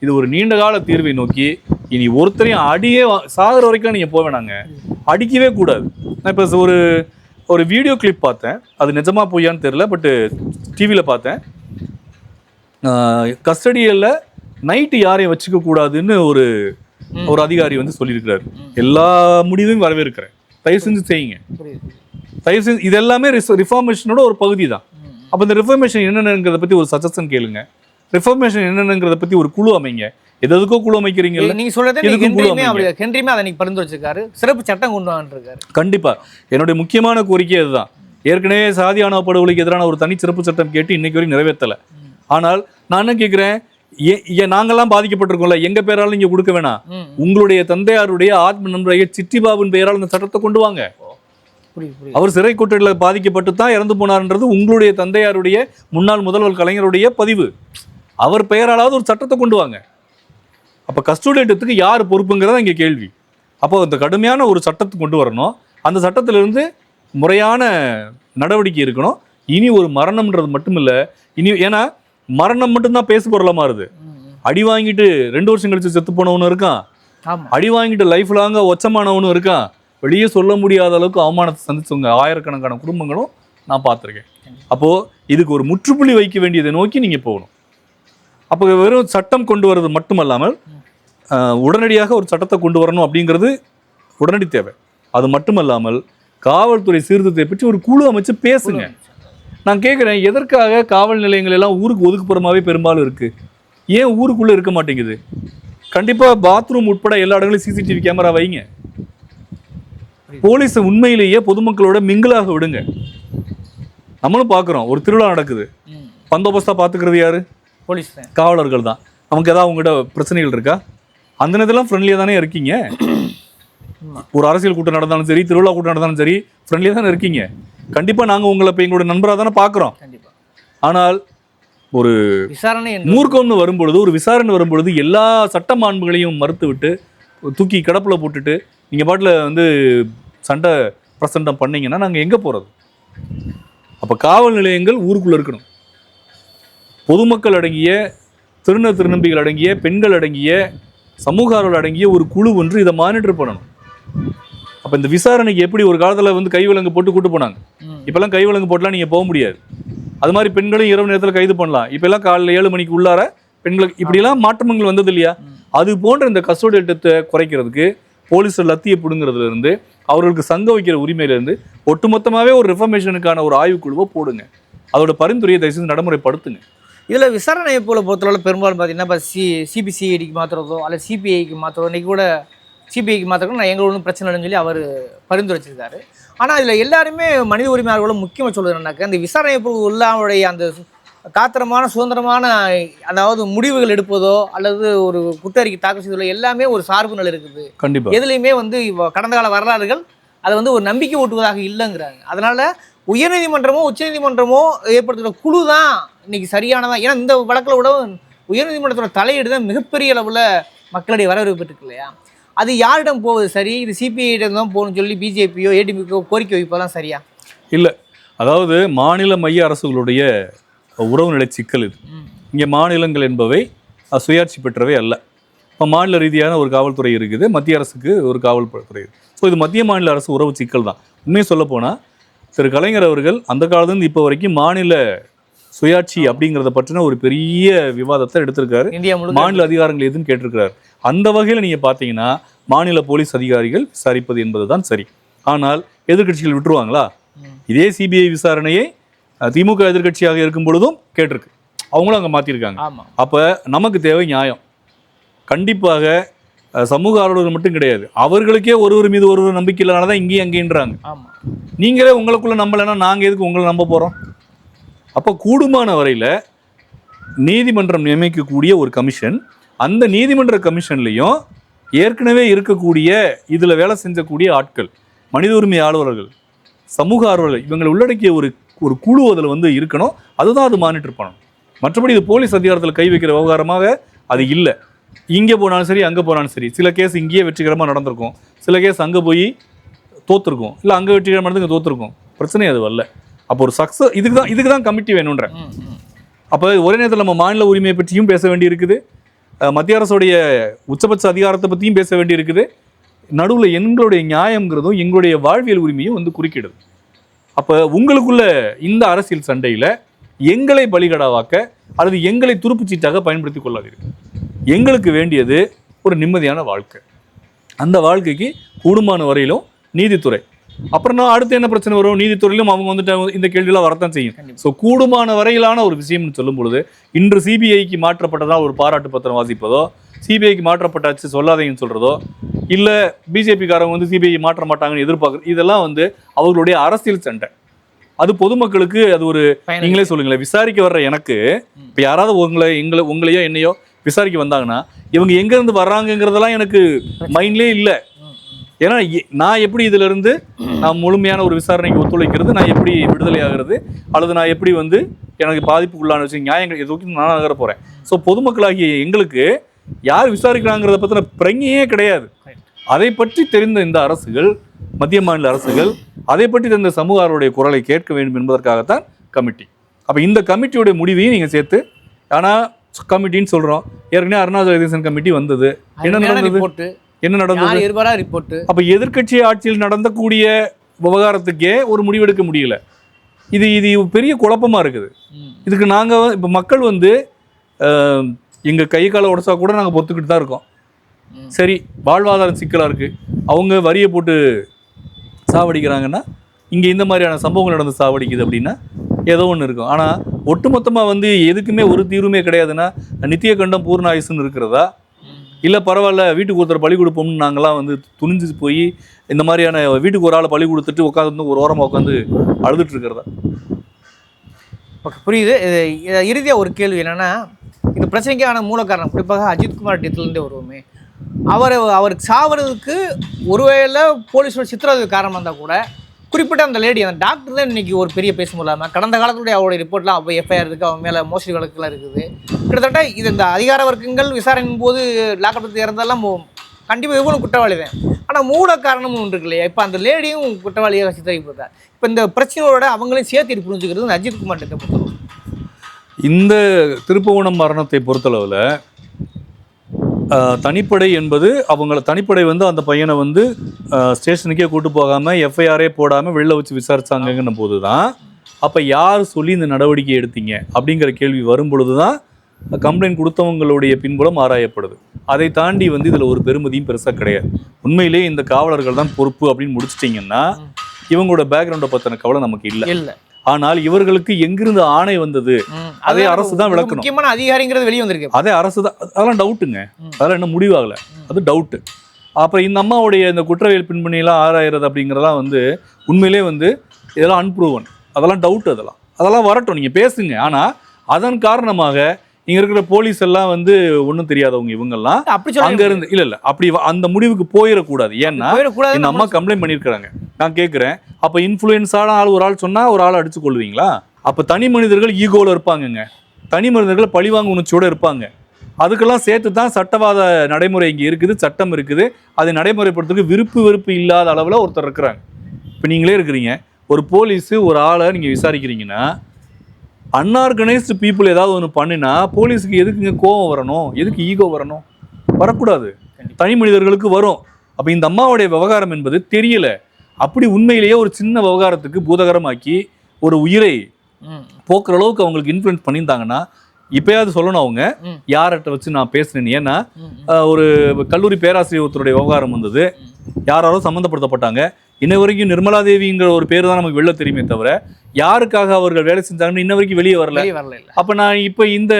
இது ஒரு நீண்ட கால தீர்வை நோக்கி இனி ஒருத்தரையும் அடியே சாகுற வரைக்கும் நீங்கள் போக வேணாங்க. அடிக்கவே கூடாது. நான் இப்போ ஒரு ஒரு வீடியோ கிளிப் பார்த்தேன். அது நிஜமா பொய்யான்னு தெரியல பட்டு டிவியில் பார்த்தேன். கஸ்டடியில் நைட்டு யாரையும் வச்சுக்க கூடாதுன்னு ஒரு. ஒரு அதிகாரி வந்து சொல்லியிருக்கிறாரு. எல்லா முடிவையும் வரவேற்கிறேன். தயவு செஞ்சு செய்யுங்க. தயவு செஞ்சு இது எல்லாமே ரிஃபார்மேஷனோட ஒரு பகுதி தான். அப்போ இந்த ரிஃபர்மேஷன் என்னென்னங்கிறத பற்றி ஒரு சஜஷன் கேளுங்க. ரிஃபர்மேஷன் என்னென்னங்கிறத பற்றி ஒரு குழு அமைங்க. எது எதுக்கோ குழு அமைக்கிறீங்கல்ல நீங்க சொல்றதே ஹென்ரியுமே அதை நீங்க பரிந்து வச்சிருக்காரு. சிறப்பு சட்டம் கொண்டு வந்துருக்காரு கண்டிப்பா. என்னுடைய முக்கியமான கோரிக்கை அதுதான். ஏற்கனவே சாதி ஆணவ படுகொலைக்கு எதிரான ஒரு தனி சிறப்பு சட்டம் கேட்டு இன்னைக்கு வரைக்கும் நிறைவேற்றல ஆனால் நான் என்ன கேட்கிறேன் நாங்கெல்லாம் பாதிக்கப்பட்டிருக்கோம்ல. எங்க பேராலும் இங்க கொடுக்க வேணாம். உங்களுடைய தந்தையாருடைய ஆத்ம நண்பரைய சிட்டிபாபுன் பெயரால் இந்த சட்டத்தை கொண்டு வாங்க. அவர் சிறை கூட்டத்தில் பாதிக்கப்பட்டு தான் இறந்து போனார்ன்றது உங்களுடைய தந்தையாருடைய முன்னாள் முதல்வர் கலைஞருடைய பதிவு. அவர் பெயராலாவது ஒரு சட்டத்தை கொண்டு வாங்க. அப்போ கஸ்டோடியேட்டத்துக்கு யார் பொறுப்புங்கிறதா இங்கே கேள்வி. அப்போ அந்த கடுமையான ஒரு சட்டத்தை கொண்டு வரணும். அந்த சட்டத்திலிருந்து முறையான நடவடிக்கை இருக்கணும் இனி ஒரு மரணம்ன்றது மட்டும் இல்லை இனி ஏன்னா மரணம் மட்டும்தான் பேசு பொருளாக மாறுது. அடி வாங்கிட்டு ரெண்டு வருஷம் கழிச்சு செத்து போனவனும் இருக்கான். அடி வாங்கிட்டு லைஃப் லாங்கா ஒச்சமானவனும் இருக்கான். வெளியே சொல்ல முடியாத அளவுக்கு அவமானத்தை சந்திச்சவங்க ஆயிரக்கணக்கான குடும்பங்களும் நான் பார்த்துருக்கேன். அப்போ இதுக்கு ஒரு முற்றுப்புள்ளி வைக்க வேண்டியதை நோக்கி நீங்க போகணும். அப்போ வெறும் சட்டம் கொண்டு வர்றது மட்டுமல்லாமல் உடனடியாக ஒரு சட்டத்தை கொண்டு வரணும் அப்படிங்கிறது உடனடி தேவை. அது மட்டுமல்லாமல் காவல்துறை சீர்திருத்தத்தை பற்றி ஒரு குழு அமைச்சு பேசுங்க. நான் கேட்குறேன் எதற்காக காவல் நிலையங்கள் எல்லாம் ஊருக்கு ஒதுக்குப்புறமாவே பெரும்பாலும் இருக்கு? ஏன் ஊருக்குள்ள இருக்க மாட்டேங்குது? கண்டிப்பா பாத்ரூம் உட்பட எல்லா இடங்களும் சிசிடிவி கேமரா வைங்க. போலீஸை உண்மையிலேயே பொதுமக்களோட மிங்கிளாக விடுங்க. நம்மளும் பார்க்குறோம் ஒரு திருவிழா நடக்குது. ம். பந்தோபஸ்தா பார்த்துக்கிறது யாரு? போலீஸ் காவலர்கள் தான். நமக்கு ஏதாவது உங்ககிட்ட பிரச்சனைகள் இருக்கா? அந்த நேரத்துலாம் ஃப்ரெண்ட்லியாக தானே இருக்கீங்க. ஒரு அரசியல் கூட்டம் நடந்தாலும் சரி திருவிழா கூட்டம் நடந்தாலும் சரி ஃப்ரெண்ட்லியாக தானே இருக்கீங்க? கண்டிப்பாக நாங்கள் உங்களை இப்போ எங்களோட நண்பராக தானே பார்க்குறோம் ஆனால் ஒரு விசாரணை மூர்க்கம்னு வரும்பொழுது ஒரு விசாரணை வரும்பொழுது எல்லா சட்ட மாண்புகளையும் மறுத்து விட்டு தூக்கி கிடப்பில் போட்டுட்டு நீங்கள் பாட்டில் வந்து சண்டை பிரசண்டம் பண்ணீங்கன்னா நாங்கள் எங்கே போகிறது அப்போ காவல் நிலையங்கள் ஊருக்குள்ளே இருக்கணும். பொதுமக்கள் அடங்கிய திருந திருநம்பிகள் அடங்கிய பெண்கள் அடங்கிய சமூக ஆர்வலர் அடங்கிய ஒரு குழு ஒன்று இதை மானிட்டர் பண்ணணும். அப்போ இந்த விசாரணைக்கு எப்படி ஒரு காலத்தில் வந்து கைவிலங்கு போட்டு கூட்டு போனாங்க. இப்போல்லாம் கைவிலங்கு போட்டுலாம் நீங்கள் போக முடியாது. அது மாதிரி பெண்களையும் இரவு நேரத்தில் கைது பண்ணலாம். இப்போல்லாம் காலையில் ஏழு மணிக்கு உள்ளார பெண்களுக்கு இப்படிலாம் மாற்றங்கள் வந்தது இல்லையா? அது போன்ற இந்த கஸ்டோடி திட்டத்தை குறைக்கிறதுக்கு போலீஸ் லத்தியை பிடுங்கிறதுல இருந்து அவர்களுக்கு சங்க வைக்கிற உரிமையிலேருந்து ஒட்டுமொத்தமாகவே ஒரு ரிஃபர்மேஷனுக்கான ஒரு ஆய்வுக்குழுவை போடுங்க. அதோட பரிந்துரையை தயவுசெய்து நடைமுறைப்படுத்துங்க. இதில் விசாரணை போல பொறுத்தளவில் பெரும்பாலும் பார்த்தீங்கன்னா இப்போ சி சிபிசிஐடிக்கு மாற்றுறதோ அல்லது சிபிஐக்கு மாற்றுறதோ இன்றைக்கி கூட சிபிஐக்கு மாற்றுறதோ நான் எங்களுக்கு ஒன்றும் பிரச்சனை இல்லைன்னு சொல்லி அவர் பரிந்துரைச்சிருக்காரு. ஆனால் இதில் எல்லாருமே மனித உரிமை ஆர்வலர்களும் முக்கியமாக சொல்றது என்னன்னாக்கா இந்த விசாரணை உள்ளாவுடைய அந்த காத்திரமான சுதந்திரமான அதாவது முடிவுகள் எடுப்பதோ அல்லது ஒரு குற்றறிக்கை தாக்கல் செய்வதோ எல்லாமே ஒரு சார்பு நிலை இருக்குது. கண்டிப்பாக எதுலையுமே வந்து கடந்த கால வரலாறுகள் அதை வந்து ஒரு நம்பிக்கை ஊட்டுவதாக இல்லைங்கிறாங்க. அதனால உயர்நீதிமன்றமோ உச்சநீதிமன்றமோ ஏற்படுத்துகிற குழு தான் இன்னைக்கு சரியானதா? ஏன்னா இந்த வழக்கில் விட உயர்நீதிமன்றத்தோட தலையீடு தான் மிகப்பெரிய அளவில் மக்களுடைய வரவேற்பு பெற்றிருக்கு இல்லையா? அது யாரிடம் போவது சரி? இது சிபிஐயிடம் தான் போகணும்னு சொல்லி பிஜேபியோ ஏடிபிக்கோ கோரிக்கை வைப்பதான் சரியா? இல்லை. அதாவது மாநில மைய அரசுகளுடைய உறவுநிலை சிக்கல் இது. இங்கே மாநிலங்கள் என்பவை சுயாட்சி பெற்றவை அல்ல. இப்போ மாநில ரீதியான ஒரு காவல்துறை இருக்குது மத்திய அரசுக்கு ஒரு காவல்துறை ஸோ இது மத்திய மாநில அரசு உறவு சிக்கல் தான். உண்மையை சொல்ல போனால் திரு கலைஞர் அவர்கள் அந்த காலத்துலேருந்து இப்போ வரைக்கும் மாநில சுயாட்சி அப்படிங்கிறத பற்றின ஒரு பெரிய விவாதத்தை எடுத்திருக்காரு. மாநில அதிகாரங்கள் எதுன்னு கேட்டிருக்கிறார். அந்த வகையில் நீங்கள் பார்த்தீங்கன்னா மாநில போலீஸ் அதிகாரிகள் விசாரிப்பது என்பதுதான் சரி. ஆனால் எதிர்க்கட்சிகள் விட்டுருவாங்களா. இதே சிபிஐ விசாரணையை திமுக எதிர்க்கட்சியாக இருக்கும் பொழுதும் கேட்டிருக்கு. அவங்களும் அங்கே மாற்றிருக்காங்க அப்போ நமக்கு தேவை நியாயம். கண்டிப்பாக சமூக ஆர்வலர்கள் மட்டும் கிடையாது. அவர்களுக்கே ஒருவர் மீது ஒருவர் நம்பிக்கை இல்லாதனால தான் இங்கேயும் அங்கேன்றாங்க நீங்களே உங்களுக்குள்ள நம்பலைன்னா நாங்கள் எதுக்கு உங்களை நம்ப போகிறோம் அப்போ கூடுமான வரையில் நீதிமன்றம் நியமிக்கக்கூடிய ஒரு கமிஷன் அந்த நீதிமன்ற கமிஷன்லையும் ஏற்கனவே இருக்கக்கூடிய இதில் வேலை செஞ்சக்கூடிய ஆட்கள் மனித உரிமை ஆர்வலர்கள் சமூக ஆர்வலர்கள் இவங்களை உள்ளடக்கிய ஒரு ஒரு குழு அதில் வந்து இருக்கணும். அதுதான் அது மானிட்டர் பண்ணணும். மற்றபடி இது போலீஸ் அதிகாரத்தில் கை வைக்கிற விவகாரமாக அது இல்லை. இங்கே போனாலும் சரி அங்கே போனாலும் சரி. சில கேஸ் இங்கேயே வெற்றிகரமாக நடந்திருக்கும். சில கேஸ் அங்கே போய் தோத்துருக்கும். இல்லை அங்கே வெற்றிகரமாக நடந்து இங்கே தோத்துருக்கும். பிரச்சனை அது வரல. அப்போ ஒரு சக்ஸஸ் இதுக்கு தான் இதுக்கு தான் கமிட்டி வேணுன்ற அப்போ ஒரே நேரத்தில் நம்ம மாநில உரிமையை பற்றியும் பேச வேண்டி இருக்குது மத்திய அரசுடைய உச்சபட்ச அதிகாரத்தை பற்றியும் பேச வேண்டி இருக்குது நடுவில் எங்களுடைய நியாயங்கிறதும் எங்களுடைய வாழ்வியல் உரிமையும் வந்து குறுக்கிடுது. அப்போ உங்களுக்குள்ள இந்த அரசியல் சண்டையில் எங்களை பலிகடாவாக்க அல்லது எங்களை துருப்புச்சீட்டாக பயன்படுத்தி கொள்ளாதீர்கள். எங்களுக்கு வேண்டியது ஒரு நிம்மதியான வாழ்க்கை. அந்த வாழ்க்கைக்கு கூடுமான வரையிலும் நீதித்துறை அப்புறம் நான் அடுத்து என்ன பிரச்சனை வரும்? நீதித்துறையிலும் அவங்க வந்துட்டு இந்த கேள்வியெல்லாம் வரத்தான் செய்யும். ஸோ கூடுமான வரையிலான ஒரு விஷயம்னு சொல்லும் பொழுது இன்று சிபிஐக்கு மாற்றப்பட்டதா ஒரு பாராட்டு பத்திரம் வாசிப்பதோ சிபிஐக்கு மாற்றப்பட்டாச்சு சொல்லாதீங்கன்னு சொல்றதோ இல்ல பிஜேபிக்காரங்க வந்து சிபிஐ மாற்ற மாட்டாங்கன்னு எதிர்பார்க்குறது இதெல்லாம் வந்து அவர்களுடைய அரசியல் சண்டை. அது பொதுமக்களுக்கு அது ஒரு நீங்களே சொல்லுங்களேன் விசாரிக்க வர்ற எனக்கு இப்போ யாராவது உங்களை எங்களை உங்களையோ என்னையோ விசாரிக்க வந்தாங்கன்னா இவங்க எங்க இருந்து வர்றாங்கங்கிறதெல்லாம் எனக்கு மைண்ட்லேயே இல்லை. ஏன்னா நான் எப்படி இதுல இருந்து நான் முழுமையான ஒரு விசாரணைக்கு ஒத்துழைக்கிறது நான் எப்படி விடுதலை ஆகிறது அல்லது நான் எப்படி வந்து எனக்கு பாதிப்புக்குள்ளான விஷயம் நியாயங்கள் எதுவும் நான் நகர போறேன். ஸோ பொதுமக்களாகிய எங்களுக்கு யார் விசாரிக்கிறாங்கிறத பத்தின பிரங்கையே கிடையாது. அதை பற்றி தெரிந்த இந்த அரசுகள் மத்திய மாநில அரசுகள் அதை பற்றி தெரிந்த சமூக ஆர்வலருடைய குரலை கேட்க வேண்டும் என்பதற்காகத்தான் கமிட்டி. அப்போ இந்த கமிட்டியோட முடிவையும் நீங்கள் சேர்த்து ஆனால் கமிட்டின்னு சொல்றோம். ஏற்கனவே அருணாச்சல கமிட்டி வந்தது. என்ன நடந்தது? என்ன நடந்தது? யார் இருவரா ரிப்போர்ட்டு அப்ப எதிர்க்கட்சி ஆட்சியில் நடந்தக்கூடிய விவகாரத்துக்கே ஒரு முடிவெடுக்க முடியல. இது இது பெரிய குழப்பமா இருக்குது. இதுக்கு நாங்க இப்ப மக்கள் வந்து எங்க கை காலை உடச்சா கூட நாங்க பொறுத்துக்கிட்டு தான் இருக்கோம். சரி வாழ்வாதாரம் சிக்கலா இருக்கு. அவங்க வரியை போட்டு சாவடிக்கிறாங்கன்னா இங்க இந்த மாதிரியான சம்பவங்கள் நடந்து சாவடிக்குது அப்படின்னா ஏதோ ஒன்று இருக்கும். ஆனா ஒட்டுமொத்தமா வந்து எதுக்குமே ஒரு தீர்வுமே கிடையாதுன்னா நித்திய கண்டம் பூர்ண ஆயுசுன்னு இருக்கிறதா? இல்லை பரவாயில்ல வீட்டுக்கு ஒருத்தர் பழி கொடுப்போம்னு நாங்களாம் வந்து துணிஞ்சு போய் இந்த மாதிரியான வீட்டுக்கு ஒரு ஆளை பழி கொடுத்துட்டு உட்காந்து ஒரு ஓரமாக உட்காந்து அழுதுட்டு இருக்கிறதா? ஓகே புரியுது. இது இறுதியாக ஒரு கேள்வி என்னென்னா இந்த பிரச்சனைக்கான மூல காரணம் குறிப்பாக அஜித்குமார் டெத்துலேருந்தே வருவோமே. அவர் அவருக்கு சாவறதுக்கு ஒருவேளை போலீஸோட சித்திரவதை காரணமாக இருந்தால் கூட குறிப்பிட்ட அந்த லேடி அந்த டாக்டர் தான் இன்னைக்கு ஒரு பெரிய பேச முடியாமல் கடந்த காலத்துடைய அவருடைய ரிப்போர்ட்லாம் அப்போ எஃப்ஐஆர் இருக்குது அவன் மேலே மோசடி வழக்குலாம் இருக்குது. கிட்டத்தட்ட இது இந்த அதிகார வர்க்கங்கள் விசாரணையின் போது லாக்கப் இறந்தாலாம் கண்டிப்பாக இவங்களும் குற்றவாளி தான். ஆனால் மூல காரணமும் ஒன்று இருக்கு இல்லையா? இப்போ அந்த லேடியும் குற்றவாளியாக சித்தரிக்கப்படுறா இப்போ இந்த பிரச்சனையோட அவங்களையும் சேர்த்து புரிஞ்சுக்கிறது? அஜித் குமார் டெத்தை இந்த திருப்புவனம் மரணத்தை பொறுத்தளவில் தனிப்படை என்பது அவங்கள தனிப்படை வந்து அந்த பையனை வந்து ஸ்டேஷனுக்கே கூட்டு போகாமல் எஃப்ஐஆரே போடாமல் வெளில வச்சு விசாரிச்சாங்கன்ன போது தான் அப்போ யார் சொல்லி இந்த நடவடிக்கை எடுத்தீங்க? அப்படிங்கிற கேள்வி வரும் பொழுது தான் கம்ப்ளைண்ட் கொடுத்தவங்களுடைய பின்புலம் ஆராயப்படுது. அதை தாண்டி வந்து இதில் ஒரு பெருமதியும் பெருசாக கிடையாது. உண்மையிலேயே இந்த காவலர்கள் தான் பொறுப்பு அப்படின்னு முடிச்சிட்டிங்கன்னா இவங்களோட பேக்ரவுண்டை பற்றின கவலை நமக்கு இல்லை. இல்லை. ஆனால் இவர்களுக்கு எங்கிருந்து ஆணை வந்தது? அதே அரசு தான் விளக்கணும். முக்கியமான அதிகாரிங்கிறது வெளியே வந்திருக்கு. அதே அரசு தான் அதெல்லாம் டவுட்டுங்க. அதெல்லாம் இன்னும் முடிவாகல. அது டவுட்டு அப்புறம் இந்த அம்மாவுடைய இந்த குற்றவியல் பின்பணியெல்லாம் ஆராயிறது அப்படிங்கிறதெல்லாம் வந்து உண்மையிலே வந்து இதெல்லாம் அன்ப்ரூவன் அதெல்லாம் டவுட் அதெல்லாம். அதெல்லாம் வரட்டும் நீங்கள் பேசுங்க. ஆனால் அதன் காரணமாக இங்கே இருக்கிற போலீஸ் எல்லாம் வந்து ஒன்றும் தெரியாதவங்க இவங்கெல்லாம். அங்க இருந்து இல்ல இல்ல அப்படி அந்த முடிவுக்கு போயிடக்கூடாது. ஏன்னா இந்த அம்மா கம்ப்ளைண்ட் பண்ணியிருக்கிறாங்க. நான் கேட்குறேன் அப்போ இன்ஃப்ளூயன்ஸான ஆள் ஒரு ஆள் சொன்னா ஒரு ஆள் அடிச்சு கொள்வீங்களா அப்போ தனி மனிதர்கள் ஈகோவில் இருப்பாங்கங்க. தனி மனிதர்கள் பழிவாங்க உணர்ச்சியோட இருப்பாங்க. அதுக்கெல்லாம் சேர்த்து தான் சட்டவாத நடைமுறை இங்கே இருக்குது சட்டம் இருக்குது. அதை நடைமுறைப்படுத்துறதுக்கு விருப்பு வெறுப்பு இல்லாத அளவில் ஒருத்தர் இருக்கிறாங்க. இப்போ நீங்களே இருக்கிறீங்க. ஒரு போலீஸு ஒரு ஆளை நீங்கள் விசாரிக்கிறீங்கன்னா அன்ஆர்கனைஸ்டு பீப்புள் ஏதாவது ஒன்று பண்ணினா போலீஸுக்கு எதுக்குங்க கோவம் வரணும்? எதுக்கு ஈகோ வரணும்? வரக்கூடாது. தனி மனிதர்களுக்கு வரும். அப்போ இந்த அம்மாவுடைய விவகாரம் என்பது தெரியல. அப்படி உண்மையிலேயே ஒரு சின்ன விவகாரத்துக்கு பூதகரமாக்கி ஒரு உயிரை போக்குற அளவுக்கு அவங்களுக்கு இன்ஃப்ளூயன்ஸ் பண்ணியிருந்தாங்கன்னா இப்பயாவது சொல்லணும் அவங்க. யார்கிட்ட வச்சு நான் பேசுனேன் ஏன்னா ஒரு கல்லூரி பேராசிரியர் ஒருத்தருடைய விவகாரம் வந்தது. யாராரோ சம்மந்தப்படுத்தப்பட்டாங்க. இன்ன வரைக்கும் நிர்மலா தேவிங்கிற ஒரு பேர் தான் நமக்கு வெளில தெரியுமே தவிர யாருக்காக அவர்கள் வேலை செஞ்சாங்கன்னு இன்ன வரைக்கும் வெளியே வரல வரல அப்போ நான் இப்போ இந்த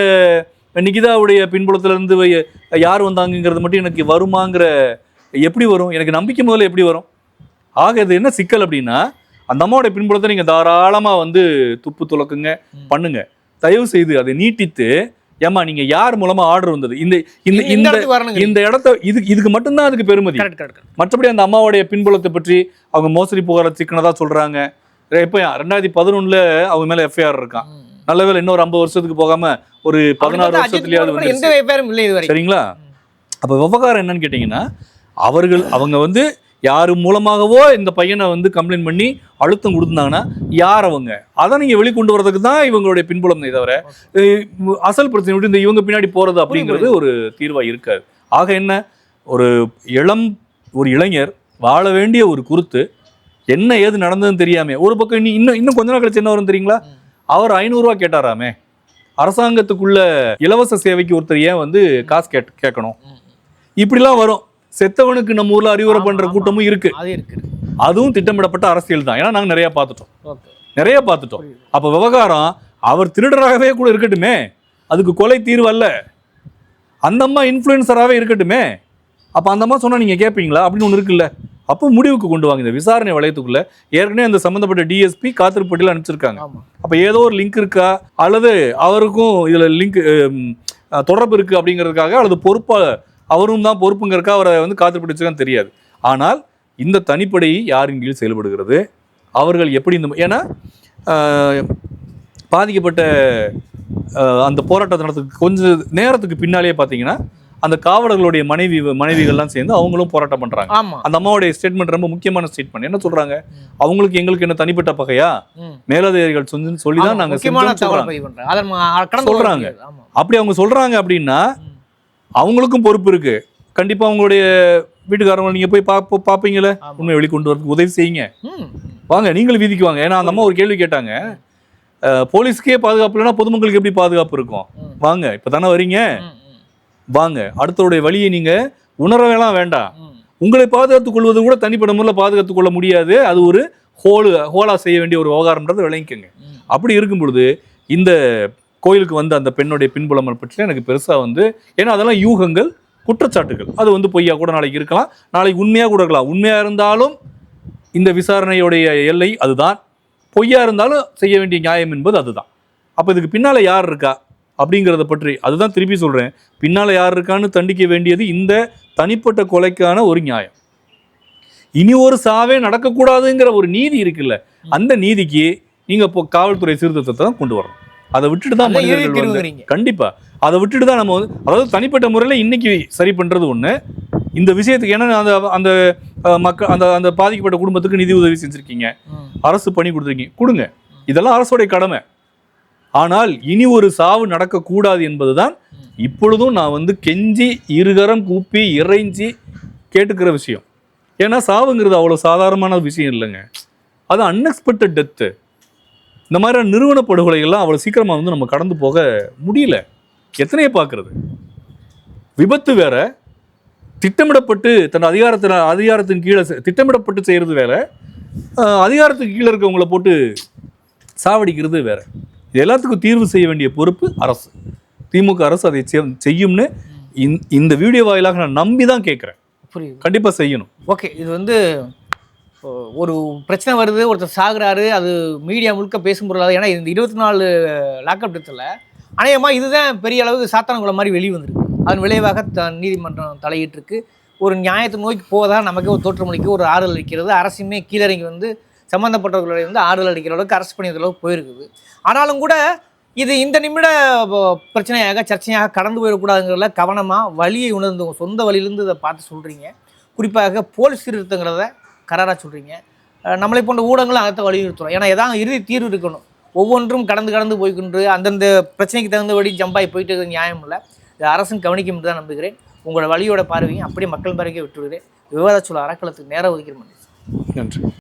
நிகிதாவுடைய பின்புலத்துல இருந்து வை- யார் வந்தாங்கங்கிறது மட்டும் எனக்கு வருமாங்கிற எப்படி வரும்? எனக்கு நம்பிக்கை முதல்ல எப்படி வரும்? ஆக இது என்ன சிக்கல் அப்படின்னா அந்த அம்மாவோட பின்புலத்தை நீங்கள் தாராளமாக வந்து துப்பு துலக்குங்க ம். பண்ணுங்க. தயவு செய்து அதை நீட்டித்து ஏமா நீங்க யார் மூலமா ஆர்டர் வந்தது? இந்த இந்த இந்த இந்த இடத்த இது இதுக்கு மட்டும்தான் அதுக்கு பெருமதி. மற்றபடி அந்த அம்மாவுடைய பின்புலத்தை பற்றி அவங்க மோசடி புகார சிக்கனதா சொல்றாங்க. இப்போ ரெண்டாயிரத்தி பதினொன்னுல அவங்க மேல எஃப்ஐஆர் இருக்கான். நல்ல இன்னொரு ஐம்பது வருஷத்துக்கு போகாம ஒரு பதினாறு வருஷத்துலயாவது சரிங்களா? அப்ப விவகாரம் என்னன்னு கேட்டீங்கன்னா அவர்கள் அவங்க வந்து யார் மூலமாகவோ இந்த பையனை வந்து கம்ப்ளைண்ட் பண்ணி அழுத்தம் கொடுத்தாங்கன்னா யார் அவங்க அதை நீங்க வெளிக்கொண்டு வரதுக்கு தான் இவங்களுடைய பின்புலம் தவிர அசல் பிரச்சனை விட்டு இந்த இவங்க பின்னாடி போறது அப்படிங்கிறது ஒரு தீர்வா இருக்காது. ஆக என்ன? ஒரு இளம் ஒரு இளைஞர் வாழ வேண்டிய ஒரு குருத்து என்ன ஏது நடந்ததுன்னு தெரியாம. ஒரு பக்கம் இன்னும் இன்னும் இன்னும் கொஞ்ச நாள் கழிச்சு என்ன வரும் தெரியுங்களா. அவர் ஐநூறுரூவா கேட்டாராமே. அரசாங்கத்துக்குள்ள இலவச சேவைக்கு ஒருத்தர் ஏன் வந்து காசு கேட் கேட்கணும். இப்படிலாம் வரும். செத்தவனுக்கு நம்ம ஊர்ல அறிவுரை பண்ற. கூட்டமும் இருக்கு. அது இருக்கு. அதுவும் திட்டமிடப்பட்ட அரசியல் தான். ஏன்னா நாங்க நிறைய பார்த்துட்டோம். நிறைய பார்த்துட்டோம். அப்ப விவகாரம் அவர் திருடராகவே கூட இருக்கட்டுமே. அதுக்கு கொலை தீர்வு அல்ல. அந்த அம்மா இன்ஃப்ளூயன்சராகவே இருக்கட்டுமே. அப்ப அந்த அம்மா சொன்னா நீங்க கேட்பீங்களா அப்படின்னு ஒன்று இருக்குல்ல. அப்போ முடிவுக்கு கொண்டு வாங்க. இந்த விசாரணை வளையத்துக்குள்ள ஏற்கனவே அந்த சம்பந்தப்பட்ட டிஎஸ்பி காத்திருப்பட்டியில் அனுப்பிச்சிருக்காங்க. அப்ப ஏதோ ஒரு லிங்க் இருக்கா? அல்லது அவருக்கும் இதுல லிங்க் தொடர்பு இருக்கு அப்படிங்கிறதுக்காக அல்லது பொறுப்பா அவரும் தான் பொறுப்புங்கிறக்கா அவரை வந்து காத்திருப்பட்டு வச்சிருக்கான்னு தெரியாது. ஆனால் இந்த தனிப்படை யாரின் கீழ் செயல்படுகிறது? அவர்கள் எப்படி இந்த ஏன்னா பாதிக்கப்பட்ட அந்த போராட்டத்தை நடத்துக்கு கொஞ்சம் நேரத்துக்கு பின்னாலேயே பார்த்தீங்கன்னா அந்த காவலர்களுடைய மனைவி மனைவிகள்லாம் சேர்ந்து அவங்களும் போராட்டம் பண்றாங்க. அந்த அம்மாவுடைய ஸ்டேட்மெண்ட் ரொம்ப முக்கியமான ஸ்டேட்மெண்ட் என்ன சொல்றாங்க? அவங்களுக்கு எங்களுக்கு என்ன தனிப்பட்ட பகையா. மேலதிகாரிகள் சொல்லி தான் நாங்க சொல்றாங்க. அப்படி அவங்க சொல்றாங்க அப்படின்னா. அவங்களுக்கும் பொறுப்பு இருக்கு கண்டிப்பா அவங்களுடைய வீட்டுக்காரங்க நீங்க போய் பாப்ப பாப்பீங்களே ஆமா. உண்மை வெளிக்கொண்டு வரதுக்கு உதவி செய்யுங்க. வாங்க நீங்களும் வீதிக்கு வாங்க ஏன்னா அந்த அம்மா ஒரு கேள்வி கேட்டாங்க போலீஸ்க்கே பாதுகாப்பு இல்லைன்னா பொதுமக்களுக்கு எப்படி பாதுகாப்பு இருக்கும். வாங்க இப்போ தானே வரீங்க. வாங்க அடுத்தவருடைய வழியை நீங்க உணரவேலாம் வேண்டாம். உங்களை பாதுகாத்துக் கொள்வது கூட தனிப்பட்ட முறையில் பாதுகாத்துக் கொள்ள முடியாது அது ஒரு ஹோலு ஹோலா செய்ய வேண்டிய ஒரு விவகாரம்ன்றது விளங்கிக்கங்க. அப்படி இருக்கும் பொழுது இந்த கோயிலுக்கு வந்த அந்த பெண்ணுடைய பின்புலமல் பற்றி எனக்கு பெருசாக வந்து ஏன்னா அதெல்லாம் யூகங்கள் குற்றச்சாட்டுகள். அது வந்து பொய்யா கூட நாளைக்கு இருக்கலாம். நாளைக்கு உண்மையாக கூட இருக்கலாம். உண்மையாக இருந்தாலும் இந்த விசாரணையுடைய எல்லை அதுதான். பொய்யா இருந்தாலும் செய்ய வேண்டிய நியாயம் என்பது அதுதான். அப்போ இதுக்கு பின்னால் யார் இருக்கா? அப்படிங்கிறத பற்றி அதுதான் திருப்பி சொல்கிறேன் பின்னால் யார் இருக்கான்னு தண்டிக்க வேண்டியது இந்த தனிப்பட்ட கொலைக்கான ஒரு நியாயம். இனி ஒரு சாவே நடக்கக்கூடாதுங்கிற ஒரு நீதி இருக்குல்ல அந்த நீதிக்கு நீங்கள் இப்போ காவல்துறை சீர்திருத்தத்தை தான் கொண்டு வரணும். அதை விட்டுட்டு தான் மனிதர்கள். கண்டிப்பா. அதை விட்டுட்டு தான் நம்ம வந்து அதாவது தனிப்பட்ட முறையில் இன்னைக்கு சரி பண்றது ஒண்ணு. இந்த விஷயத்துக்கு ஏன்னா அந்த அந்த மக்கள் அந்த அந்த பாதிக்கப்பட்ட குடும்பத்துக்கு நிதி உதவி செஞ்சிருக்கீங்க. அரசு பணி கொடுத்துருக்கீங்க. கொடுங்க. இதெல்லாம் அரசுடைய கடமை. ஆனால் இனி ஒரு சாவு நடக்கக்கூடாது என்பதுதான் இப்பொழுதும் நான் வந்து கெஞ்சி இருகரம் கூப்பி இறைஞ்சி கேட்டுக்கிற விஷயம். ஏன்னா சாவுங்கிறது அவ்வளோ சாதாரணமான விஷயம் இல்லைங்க. அது அன்எக்ஸ்பெக்டட் டெத்து இந்த மாதிரி நிறுவன படுகொலைகள்லாம் அவ்வளோ சீக்கிரமாக வந்து நம்ம கடந்து போக முடியல. எத்தனையை பார்க்கறது? விபத்து வேற திட்டமிடப்பட்டு தன் அதிகாரத்தில் அதிகாரத்தின் கீழே திட்டமிடப்பட்டு செய்கிறது வேற அதிகாரத்துக்கு கீழே இருக்கவங்கள போட்டு சாவடிக்கிறது வேற. இது எல்லாத்துக்கும் தீர்வு செய்ய வேண்டிய பொறுப்பு அரசு. திமுக அரசு அதை செய்- செய்யும்னு இந்த- இந்த வீடியோ வாயிலாக நான் நம்பி தான் கேட்குறேன் கண்டிப்பாக செய்யணும். ஓகே இது வந்து ஒரு பிரச்சனை வருது ஒருத்தர் சாகுறாரு அது மீடியா முழுக்க பேசும் பொருளாது ஏன்னா இந்த இருபத்தி நாலு லாக்அப் டெத்தில் அநேகமாக இதுதான் பெரிய அளவுக்கு சாத்தானங்குளம் மாதிரி வெளியே வந்திருக்கு. அதன் விளைவாக த நீதிமன்றம் தலையிட்டிருக்கு. ஒரு நியாயத்தை நோக்கி போவதாக நமக்கே ஒரு தோற்றமளிக்க ஒரு ஆறுதல் அளிக்கிறது. அரசுமே கீழறங்கி வந்து சம்மந்தப்பட்டவர்களை வந்து ஆறுதல் அளிக்கிற அளவுக்கு அரசு பண்ணிய அளவுக்கு போயிருக்குது. ஆனாலும் கூட இது இந்த நிமிட பிரச்சனையாக சர்ச்சையாக கடந்து போயிடக்கூடாதுங்கிறதுல கவனமாக வழியை உணர்ந்து சொந்த வழியிலேருந்து இதை பார்த்து சொல்கிறீங்க குறிப்பாக போலீஸ் சீர்திருத்தங்கிறத கராராக சொல்கிறீங்க நம்மளை போன்ற ஊடகங்களும் அதை வலியுறுத்துறோம். ஏன்னா எதாவது இறுதி தீர்வு இருக்கணும். ஒவ்வொன்றும் கடந்து கடந்து போய்க்கொண்டு அந்தந்த பிரச்சனைக்கு தகுந்தபடி ஜம்பாய் போயிட்டு இருக்கிறது நியாயம் இல்லை. இது அரசும் கவனிக்கும் தான் நம்புகிறேன். உங்களோட வழியோட பார்வையும் அப்படியே மக்கள் பார்வைக்கே விட்டுவிடுகிறேன். விவாத சொல்ல அறக்களத்துக்கு நேரம் ஒதுக்கிற நன்றி.